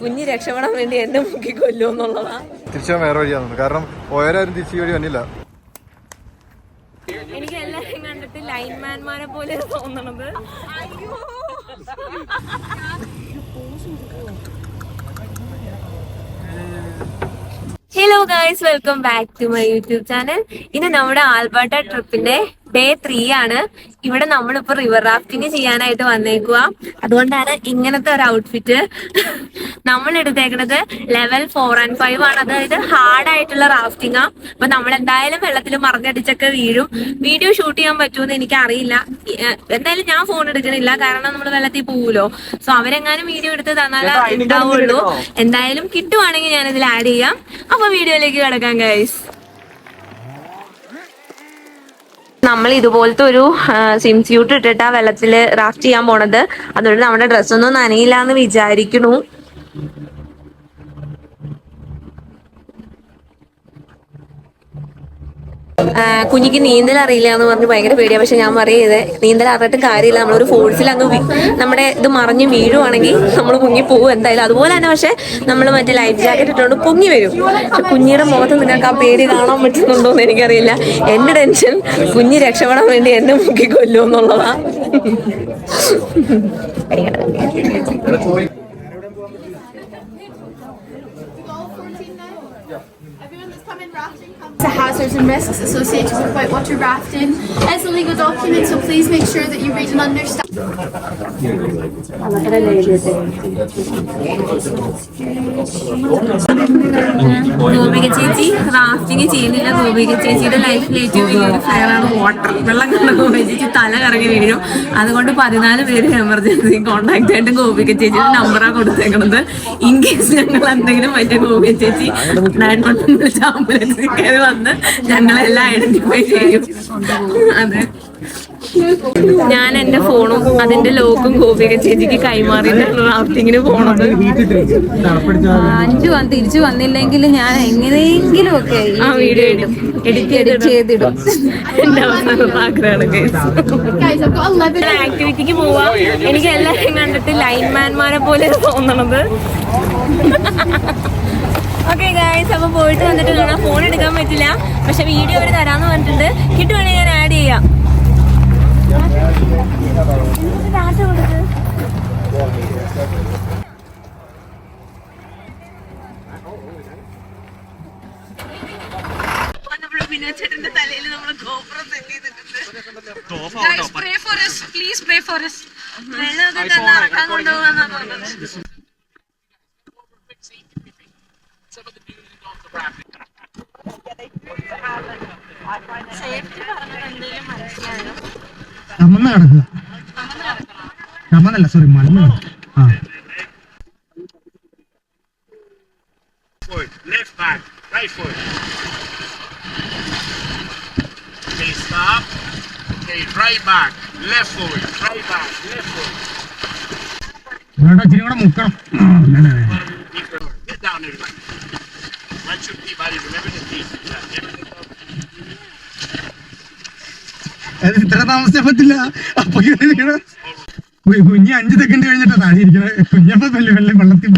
കുഞ്ഞ് രക്ഷപ്പെടാൻ വേണ്ടി എന്നെ മുക്കി കൊല്ലുമെന്നുള്ളതാ തിരിച്ചാൻ വേറെ വഴിയാണ്. കാരണം ഓരോരും തിരിച്ചു വഴി വന്നില്ല. എനിക്ക് എല്ലാരെയും കണ്ടിട്ട് ലൈൻമാൻമാരെ പോലെ തോന്നണത്. Hello guys welcome back to my YouTube channel ഇന്ന് നമ്മുടെ ആൽബർട്ട ട്രിപ്പിന്റെ ഡേ ത്രീ ആണ്. ഇവിടെ നമ്മളിപ്പോ റിവർ റാഫ്റ്റിംഗ് ചെയ്യാനായിട്ട് വന്നേക്കുക അതുകൊണ്ടാണ് ഇങ്ങനത്തെ ഒരു ഔട്ട്ഫിറ്റ് നമ്മൾ എടുത്തേക്കുന്നത് ലെവൽ ഫോർ ആൻഡ് ഫൈവ് ആണ്. അതായത് ഹാർഡ് ആയിട്ടുള്ള റാഫ്റ്റിംഗ് ആ. അപ്പൊ നമ്മൾ എന്തായാലും വെള്ളത്തിൽ മറിഞ്ഞടിച്ചൊക്കെ വീഴും. വീഡിയോ ഷൂട്ട് ചെയ്യാൻ പറ്റുമെന്ന് എനിക്ക് അറിയില്ല എന്തായാലും ഞാൻ ഫോൺ എടുക്കണില്ല. കാരണം നമ്മൾ വെള്ളത്തിൽ പോവുമല്ലോ സോ അവരെങ്ങാനും വീഡിയോ എടുത്ത് തന്നാലേ ഉണ്ടാവുള്ളൂ എന്തായാലും കിട്ടുവാണെങ്കിൽ ഞാൻ ഇതിൽ ആഡ് ചെയ്യാം. അപ്പൊ വീഡിയോയിലേക്ക് കിടക്കാം ഗൈസ് നമ്മൾ ഇതുപോലത്തെ ഒരു സ്വിം സ്യൂട്ട് ഇട്ടിട്ടാ വെള്ളത്തിൽ റാഫ്റ്റ് ചെയ്യാൻ പോണത്. അതുകൊണ്ട് നമ്മുടെ ഡ്രസ്സൊന്നും നനയില്ല എന്ന് വിചാരിക്കണു കുഞ്ഞിക്ക് നീന്തൽ അറിയില്ല എന്ന് പറഞ്ഞ് ഭയങ്കര പേടിയാണ് പക്ഷെ ഞാൻ പറയത് നീന്തൽ അറിഞ്ഞിട്ടും കാര്യമില്ല. നമ്മളൊരു ഫോഴ്സിൽ അങ്ങ് നമ്മുടെ ഇത് മറിഞ്ഞ് വീഴുവാണെങ്കിൽ നമ്മൾ പൊങ്ങി പോകും എന്തായാലും. അതുപോലെ തന്നെ പക്ഷെ നമ്മൾ മറ്റേ ലൈഫ് ജാക്കറ്റ് ഇട്ടുകൊണ്ട് പൊങ്ങി വരും. പക്ഷെ കുഞ്ഞിയുടെ മുഖത്ത് നിങ്ങൾക്ക് ആ പേടി കാണാൻ പറ്റുന്നുണ്ടോ എന്ന് എനിക്കറിയില്ല. എന്റെ ടെൻഷൻ കുഞ്ഞ് രക്ഷപ്പെടാൻ വേണ്ടി എന്നെ മുക്കി കൊല്ലുമെന്നുള്ളതാ to hazards and risks associated with whitewater rafting. It's a legal document, so please make sure that you read and understand. Gopika ചേച്ചി റാഫ്റ്റിംഗ് ചെയ്യുന്നില്ല. ഗോപിക ചേച്ചിയുടെ ലൈഫിൽ ഏറ്റവും വലിയൊരു ഫെയർ ആണ് വാട്ടർ വെള്ളം കണ്ട ഗോപിക ചേച്ചി തല കറങ്ങി വീഴും. അതുകൊണ്ട് പതിനാല് പേര് എമർജൻസി കോണ്ടാക്ട് ആയിട്ട് ഗോപിക ചേച്ചിയുടെ നമ്പറാണ് കൊടുത്തേക്കുന്നത് ഇൻ കേസ് ഞങ്ങൾ എന്തെങ്കിലും പറ്റിയ ഗോപിക ചേച്ചി നയൻ വൺ ആംബുലൻസിൽ വന്ന് ഞങ്ങളെല്ലാം ഐഡന്റിഫൈ ചെയ്യും. അതെ. ഞാൻ എന്റെ ഫോണും അതിന്റെ ലോക്കും ഗോപിക ചേച്ചിക്ക് കൈമാറിയിട്ടാണ് റാഫ്റ്റിങ്ങിന് പോണത്. അഞ്ചു വന്ന് തിരിച്ചു വന്നില്ലെങ്കിൽ ഞാൻ എങ്ങനെയെങ്കിലും ഒക്കെ ആ വീഡിയോ ഇടും. എഡിറ്റ് എഡിറ്റ് ചെയ്തിടും. എന്റെ ആഗ്രഹമാണ് Guys, I've got 11. ആക്ടിവിറ്റിക്ക് പോവാ. എനിക്ക് എല്ലാവരും കണ്ടിട്ട് ലൈൻമാൻമാരെ പോലെ തോന്നണത്. ഓക്കെ ഗായ്സ് അപ്പൊ പോയിട്ട് വന്നിട്ട് ഫോൺ എടുക്കാൻ പറ്റില്ല. പക്ഷെ വീഡിയോ അവർ തരാന്ന് പറഞ്ഞിട്ടുണ്ട്. കിട്ടുവാണെങ്കിൽ ഞാൻ ആഡ് ചെയ്യാം. ചേട്ടന്റെ തലയിൽ നമ്മൾ ഗോപുരം സെറ്റ് ചെയ്തിട്ടുണ്ട് വെള്ളമൊക്കെ തന്നെ ഇറക്കാൻ കൊണ്ടുപോകാന്നാ തോന്നുന്നത് സേഫ്റ്റി പറഞ്ഞത് എന്തെങ്കിലും മനസ്സിലായോ കമന്ന് കിടക്കുക കമന്നല്ല സോറി മണ്ണ് ആ forward, left back, right forward. Okay, stop. Okay, right back, left forward, right back, left forward. ഇവിടെ ഇച്ചിരി കൂടെ മുക്കണം പറ്റില്ല. അപ്പൊ കുഞ്ഞ് അഞ്ച് സെക്കൻഡ് കഴിഞ്ഞിട്ടാ താഴെ ഇരിക്കണത് കുഞ്ഞപ്പ വെല്ലു വെല്ല വെള്ളത്തിൽ.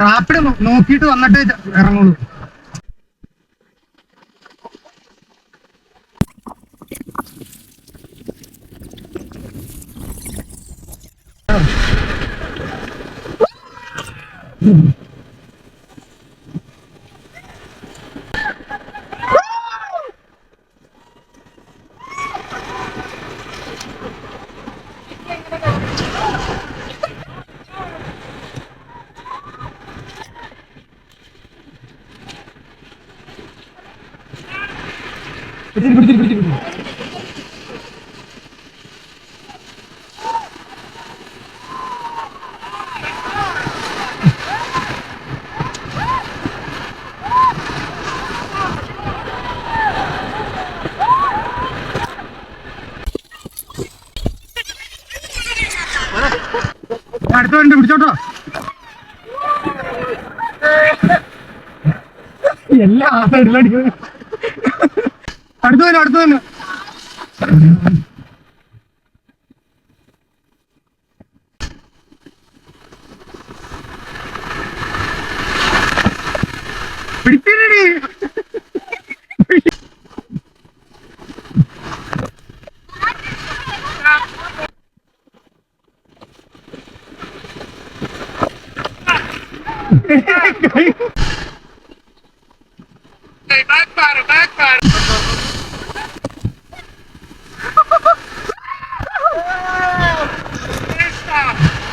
റാപ്പിഡ് നോക്കിയിട്ട് വന്നിട്ട് ഇറങ്ങുള്ളൂ. പിടിച്ചിട്ട് പിടിച്ചിട്ട് പിടിച്ചിട്ട് അടുത്ത വണ്ടി പിടിച്ചോട്ടോ. എല്ലാ ആ സൈഡിലടിക്കുന്നത് അടുത്ത് തന്നെ അടുത്ത് തന്നെ പിടിച്ചിരടി Okay, back paddle, back paddle.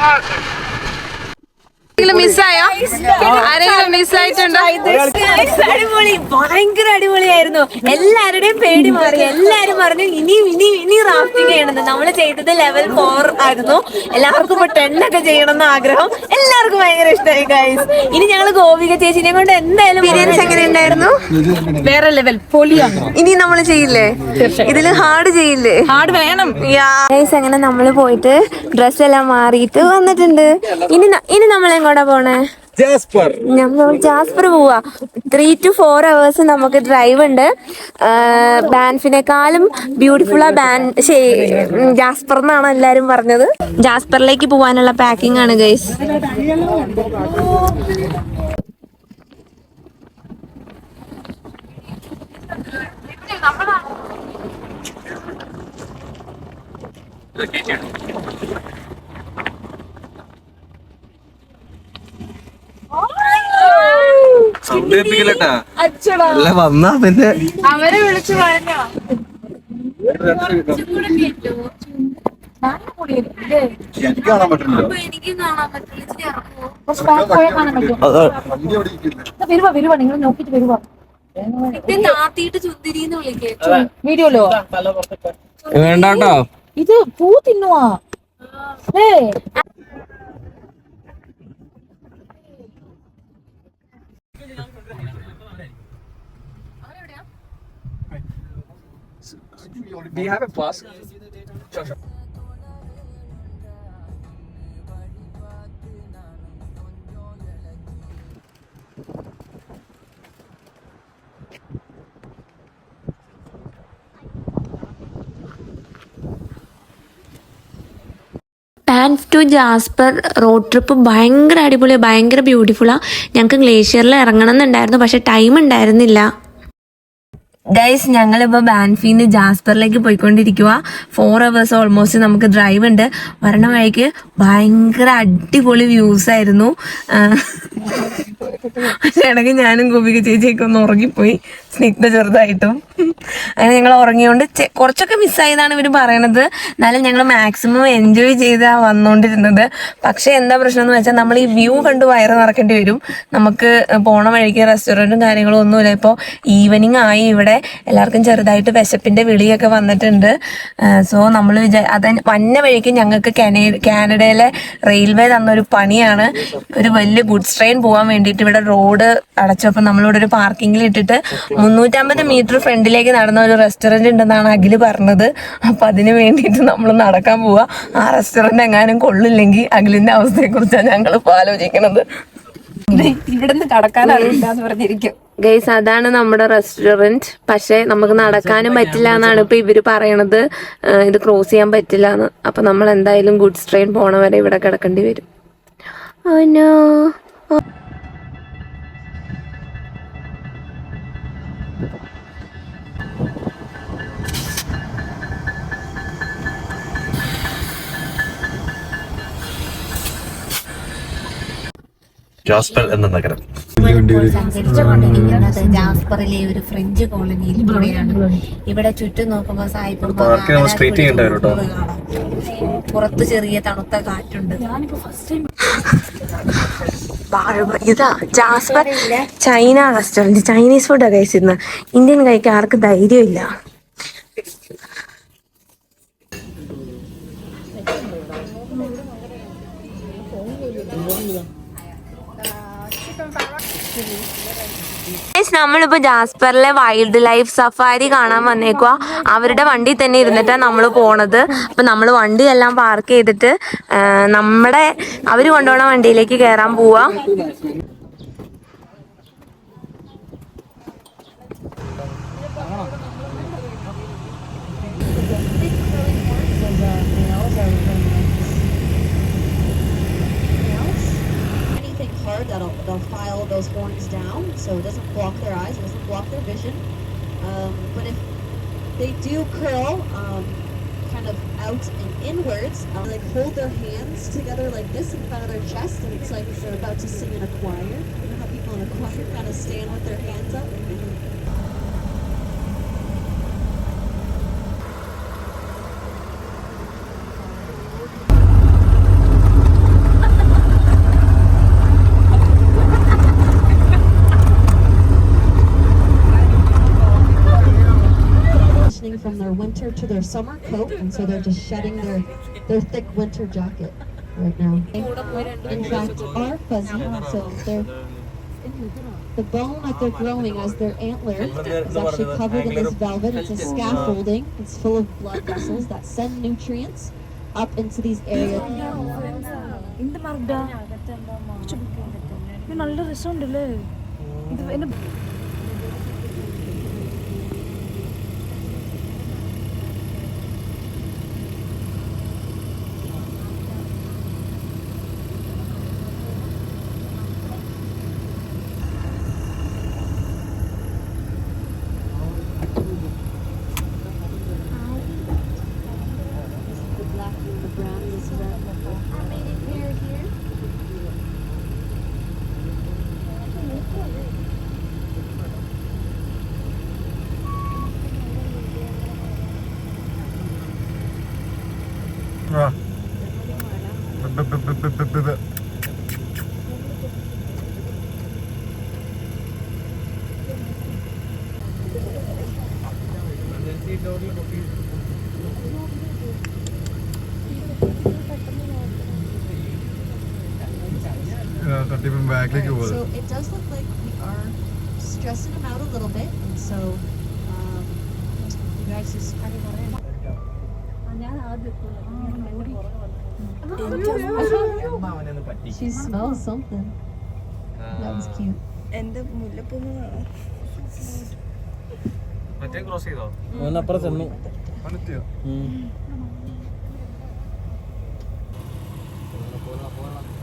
Isaac. ആരെങ്കിലും മിസ്സായോ? ആരെങ്കിലും മിസ്സായിട്ടുണ്ടോ? അടിപൊളി. ഭയങ്കര അടിപൊളിയായിരുന്നു. എല്ലാവരുടെയും പേടി മാറി. എല്ലാരും പറഞ്ഞു ഇനിയും ഇനിയും ഇനി റാഫ്റ്റിംഗ് ചെയ്യണമെന്ന്. നമ്മൾ ചെയ്തത് ലെവൽ ഫോർ ആയിരുന്നു. എല്ലാവർക്കും ഇപ്പൊ ടെൻ ഒക്കെ ചെയ്യണമെന്ന് ആഗ്രഹം. എല്ലാവർക്കും ഭയങ്കര ഇഷ്ടമായി ഗൈസ് ഇനി ഞങ്ങൾ ഗോപിക ചേച്ചിനെ കൊണ്ട് എന്തായാലും ബിരിയാണി എങ്ങനെ ഉണ്ടായിരുന്നു വേറെ ലെവൽ പൊളിയാണ്. ഇനി നമ്മൾ ചെയ്യില്ലേ? ഇതിൽ ഹാർഡ് ചെയ്യില്ലേ? ഹാർഡ് വേണം. ഗൈസ് അങ്ങനെ നമ്മൾ പോയിട്ട് ഡ്രസ് എല്ലാം മാറിയിട്ട് വന്നിട്ടുണ്ട്. ഇനി ഇനി നമ്മളെ എങ്ങോട്ടാ പോണേ? ജാസ്പർ. നമ്മൾ ജാസ്പർ പോവാ. ത്രീ ടു ഫോർ അവേഴ്സ് നമുക്ക് ഡ്രൈവ് ഉണ്ട്. ബാൻഫിനെക്കാളും ബ്യൂട്ടിഫുൾ ആ ബാൻ ജാസ്പർ എന്നാണ് എല്ലാരും പറഞ്ഞത്. ജാസ്പറിലേക്ക് പോവാനുള്ള പാക്കിംഗ് ആണ് ഗൈസ് അല്ല വന്നാ പിന്നെ. അവരെ വിളിച്ചു പറഞ്ഞോ. എനിക്ക് കാണാൻ പറ്റില്ല എനിക്ക് കാണാൻ പറ്റില്ല. വണ്ടി അവിടെ ഇരിക്കില്ല. വരുവാ വരുവാ. നിങ്ങൾ നോക്കിട്ട് വരുവാ. താത്തിയിട്ട് ചുന്തിരിന്ന് വിളിക്കേ. വീഡിയോലോ വേണ്ടാട്ടോ. ഇത് പൂ തിന്നുവാ. ഏ Banff to Jasper road trip ഭയങ്കര അടിപൊളിയാണ് ഭയങ്കര ബ്യൂട്ടിഫുള്ളാണ് ഞങ്ങൾക്ക് ഗ്ലേഷ്യറിൽ ഇറങ്ങണം എന്നുണ്ടായിരുന്നു പക്ഷെ ടൈം ഉണ്ടായിരുന്നില്ല. ഗൈസ് ഞങ്ങളിപ്പോൾ ബാൻഫീന്ന് ജാസ്പറിലേക്ക് പോയിക്കൊണ്ടിരിക്കുക ഫോർ അവേഴ്സ് ഓൾമോസ്റ്റ് നമുക്ക് ഡ്രൈവ് ഉണ്ട്. വരണ വഴിക്ക് ഭയങ്കര അടിപൊളി വ്യൂസ് ആയിരുന്നു. ഇടയ്ക്ക് ഞാനും ഗോപിക ചേച്ചിയൊക്കെ ഒന്ന് ഉറങ്ങിപ്പോയി. സ്നിഗ്ധ ചെറുതായിട്ടും. അങ്ങനെ ഞങ്ങൾ ഉറങ്ങിയോണ്ട് കുറച്ചൊക്കെ മിസ്സായതാണ് ഇവർ പറയണത്. എന്നാലും ഞങ്ങൾ മാക്സിമം എൻജോയ് ചെയ്താ വന്നുകൊണ്ടിരുന്നത് പക്ഷെ എന്താ പ്രശ്നം എന്ന് വെച്ചാൽ നമ്മൾ ഈ വ്യൂ കണ്ട് വയറ് നിറക്കേണ്ടി വരും. നമുക്ക് പോണ വഴിക്ക് റെസ്റ്റോറന്റും കാര്യങ്ങളും ഒന്നുമില്ല. ഇപ്പോൾ ഈവനിങ് ആയി ഇവിടെ എല്ലാവർക്കും ചെറുതായിട്ട് വിശപ്പിന്റെ വിളിയൊക്കെ വന്നിട്ടുണ്ട്. സോ നമ്മൾ വിചാ അത് വന്ന വഴിക്ക് ഞങ്ങൾക്ക് കനേ- കാനഡയിലെ റെയിൽവേ തന്നൊരു പണിയാണ്. ഒരു വലിയ ഗുഡ്സ് ട്രെയിൻ പോകാൻ വേണ്ടിയിട്ട് ഇവിടെ റോഡ് അടച്ചപ്പോൾ നമ്മളിവിടെ ഒരു പാർക്കിംഗിൽ ഇട്ടിട്ട് മുന്നൂറ്റമ്പത് മീറ്റർ ഫ്രണ്ടിലേക്ക് നടന്ന ഒരു റെസ്റ്റോറന്റ് ഉണ്ടെന്നാണ് അഖിൽ പറഞ്ഞത്. അപ്പം അതിന് വേണ്ടിയിട്ട് നമ്മൾ നടക്കാൻ പോവാ. ആ റെസ്റ്റോറന്റ് എങ്ങാനും കൊള്ളില്ലെങ്കിൽ അഖിലിന്റെ അവസ്ഥയെക്കുറിച്ചാണ് ഞങ്ങൾ ഇപ്പോൾ ആലോചിക്കുന്നത് ഇവിടുന്ന് കടക്കാൻ അറിയില്ല എന്ന് പറഞ്ഞിരിക്കും. ഗൈസ് അതാണ് നമ്മുടെ റെസ്റ്റോറന്റ്. പക്ഷെ നമുക്ക് നടക്കാനും പറ്റില്ല എന്നാണ് ഇപ്പൊ ഇവർ പറയണത്. ഇത് ക്രോസ് ചെയ്യാൻ പറ്റില്ല എന്ന്. അപ്പൊ നമ്മൾ എന്തായാലും ഗുഡ്സ് ട്രെയിൻ പോണ വരെ ഇവിടെ കിടക്കേണ്ടി വരും. Oh no. ജോസ്പൽ എന്ന നഗരം. സഞ്ചരിച്ചുകൊണ്ടിരിക്കുന്നത് ജാസ്പറിലെ ഒരു ഫ്രഞ്ച് കോളനിയിൽ കൂടെയാണ്. ഇവിടെ ചുറ്റും നോക്കുമ്പോൾ കേട്ടോ. പുറത്ത് ചെറിയ തണുത്ത കാറ്റുണ്ട്. ഇതാ ജാസ്പർ ചൈന റെസ്റ്റോറന്റ് ചൈനീസ് ഫുഡാണ് കഴിച്ചിരുന്നത് ഇന്ത്യൻ കഴിക്കാൻ ആർക്കും ധൈര്യമില്ല. നമ്മളിപ്പോ ജാസ്പറിലെ വൈൽഡ് ലൈഫ് സഫാരി കാണാൻ വന്നേക്കുക അവരുടെ വണ്ടി തന്നെ ഇരുന്നിട്ടാണ് നമ്മൾ പോണത്. അപ്പൊ നമ്മൾ വണ്ടിയെല്ലാം പാർക്ക് ചെയ്തിട്ട് നമ്മുടെ അവർ കൊണ്ടുപോണ വണ്ടിയിലേക്ക് കയറാൻ പോവാ. That'll they'll file those horns down so it doesn't block their eyes, it doesn't block their vision. Um, but if they do curl um, kind of out and inwards, uh, like hold their hands together like this in front of their chest, and it's like they're about to sing in a choir. You know how people in a choir kind of stand with their hands up? transitioning from their winter to their summer coat, and so they're just shedding their their thick winter jacket right now. In fact, are fuzzy, so they're the bone that they're growing as their antler is actually covered in this velvet. It's a scaffolding. It's full of blood vessels that send nutrients up into these areas. എന്ത് മർദ്ദ ഇത് നല്ല രസമുണ്ടല്ലേ ഇത് ആ, തട്ടിപ്പം ബാക്കിലേക്ക് പോകുന്നത് So it does look like we are stressing them out a little bit, and so um, you guys just kind of She smells something. That was cute. എന്റെ മുല്ലപ്പൂ മറ്റേ ക്രോസ് ചെയ്തോ അപ്പുറം ചെന്നു വന്നെത്തിയോ? Guys,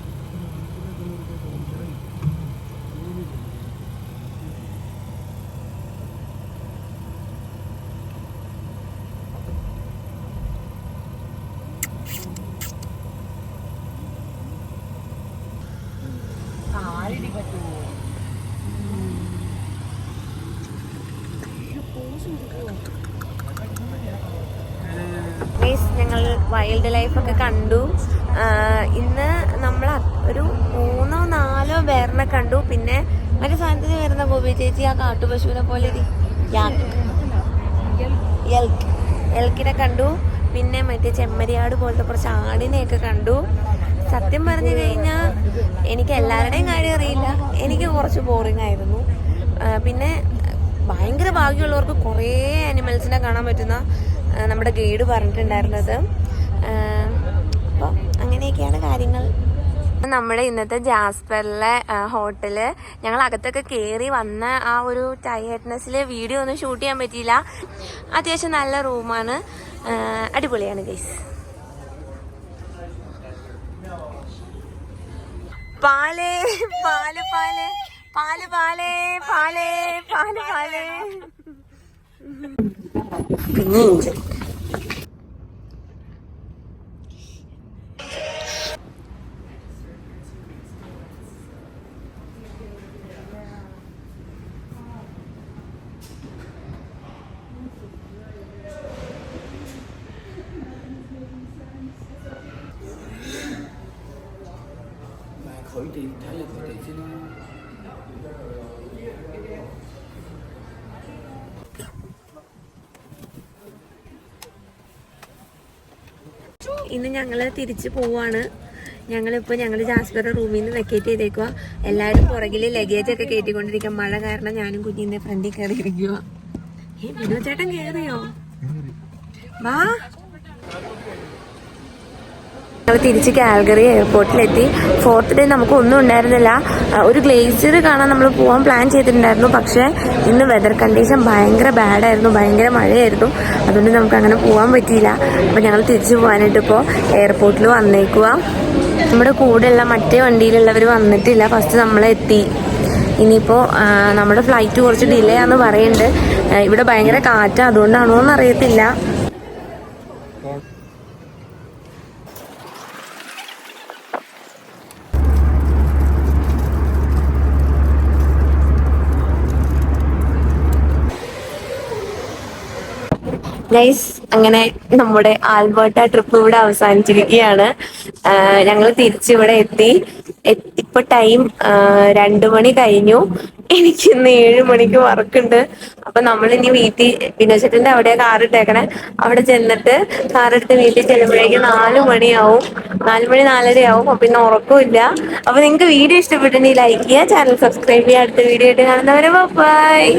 ഞങ്ങൾ വൈൽഡ് ലൈഫ് ഒക്കെ കണ്ടു. ഇന്ന് നമ്മൾ ഒരു മൂന്നോ നാലോ പേരിനെ കണ്ടു. പിന്നെ മറ്റേ സാധനത്തിന് വരുന്ന ഗോപി ചേച്ചി ആ കാട്ടുപശുവിനെ പോലെ എൽക്കിനെ കണ്ടു. പിന്നെ മറ്റേ ചെമ്മരിയാട് പോലത്തെ കുറച്ച് ആടിനെയൊക്കെ കണ്ടു. സത്യം പറഞ്ഞു കഴിഞ്ഞാൽ എനിക്ക് എല്ലാവരുടെയും കാര്യം അറിയില്ല. എനിക്ക് കുറച്ച് ബോറിംഗ് ആയിരുന്നു. പിന്നെ ഭയങ്കര ഭാഗ്യമുള്ളവർക്ക് കുറേ ആനിമൽസിനെ കാണാൻ പറ്റുന്ന നമ്മുടെ ഗൈഡ് പറഞ്ഞിട്ടുണ്ടായിരുന്നത്. അപ്പോൾ അങ്ങനെയൊക്കെയാണ് കാര്യങ്ങൾ. നമ്മുടെ ഇന്നത്തെ ജാസ്പറിലെ ഹോട്ടൽ ഞങ്ങൾ അകത്തൊക്കെ കയറി വന്ന ആ ഒരു ടയർഡ്നെസ്സിൽ വീഡിയോ ഒന്നും ഷൂട്ട് ചെയ്യാൻ പറ്റിയില്ല. അത്യാവശ്യം നല്ല റൂമാണ്. അടിപൊളിയാണ് ഗൈസ് പാൽ പാൽ പാലേ പാലേ പാൽ പാലേ. പിന്നെ ഇന്ന് ഞങ്ങൾ തിരിച്ചു പോവാണ്. ഞങ്ങളിപ്പോൾ ഞങ്ങൾ ജാസ്പറുടെ റൂമിൽ നിന്ന് വെക്കേറ്റ് ചെയ്തേക്കുക എല്ലാവരും പുറകിൽ ലഗേജ് ഒക്കെ കയറ്റിക്കൊണ്ടിരിക്കുക മഴ കാരണം ഞാനും കുഞ്ഞിന്റെ ഫ്രണ്ടിൽ കയറി ഇരിക്കുക ഏ മിനോ ചേട്ടൻ കയറിയോ? വാ. ഞങ്ങൾ തിരിച്ച് കാൽഗറി എയർപോർട്ടിലെത്തി. ഫോർത്ത് ഡേ നമുക്ക് ഒന്നും ഉണ്ടായിരുന്നില്ല ഒരു ഗ്ലേസിയർ കാണാൻ നമ്മൾ പോകാൻ പ്ലാൻ ചെയ്തിട്ടുണ്ടായിരുന്നു. പക്ഷേ ഇന്ന് വെതർ കണ്ടീഷൻ ഭയങ്കര ബാഡായിരുന്നു ഭയങ്കര മഴയായിരുന്നു. അതുകൊണ്ട് നമുക്ക് അങ്ങനെ പോകാൻ പറ്റിയില്ല. അപ്പോൾ ഞങ്ങൾ തിരിച്ചു പോകാനായിട്ട് ഇപ്പോൾ എയർപോർട്ടിൽ വന്നേക്കുക നമ്മുടെ കൂടെയുള്ള മറ്റേ വണ്ടിയിലുള്ളവർ വന്നിട്ടില്ല. ഫസ്റ്റ് നമ്മളെത്തി ഇനിയിപ്പോൾ നമ്മുടെ ഫ്ലൈറ്റ് കുറച്ച് ഡിലേ ആണെന്ന് പറയുന്നുണ്ട്. ഇവിടെ ഭയങ്കര കാറ്റാണ് അതുകൊണ്ടാണോ എന്ന് ഗൈസ് അങ്ങനെ നമ്മുടെ ആൽബർട്ട ട്രിപ്പ് ഇവിടെ അവസാനിച്ചിരിക്കുകയാണ്. ഞങ്ങൾ തിരിച്ചിവിടെ എത്തി. ഇപ്പൊ ടൈം രണ്ടു മണി കഴിഞ്ഞു. എനിക്ക് ഇന്ന് ഏഴ് മണിക്ക് വർക്കുണ്ട് അപ്പൊ നമ്മൾ ഇനി വീട്ടിൽ വിനോചേട്ടന്റെ അവിടെ കാർ ഇട്ടേക്കണേ. അവിടെ ചെന്നിട്ട് കാർ എടുത്ത് വീട്ടിൽ ചെല്ലുമ്പോഴേക്ക് നാല് മണിയാവും. നാല് മണി നാലരയാവും. അപ്പൊ ഇന്ന് ഉറക്കമില്ല അപ്പൊ നിങ്ങൾക്ക് വീഡിയോ ഇഷ്ടപ്പെട്ടിട്ടുണ്ടെങ്കിൽ ലൈക്ക് ചെയ്യുക ചാനൽ സബ്സ്ക്രൈബ് ചെയ്യുക അടുത്ത വീഡിയോ ആയിട്ട് കാണുന്നവരെ ബൈ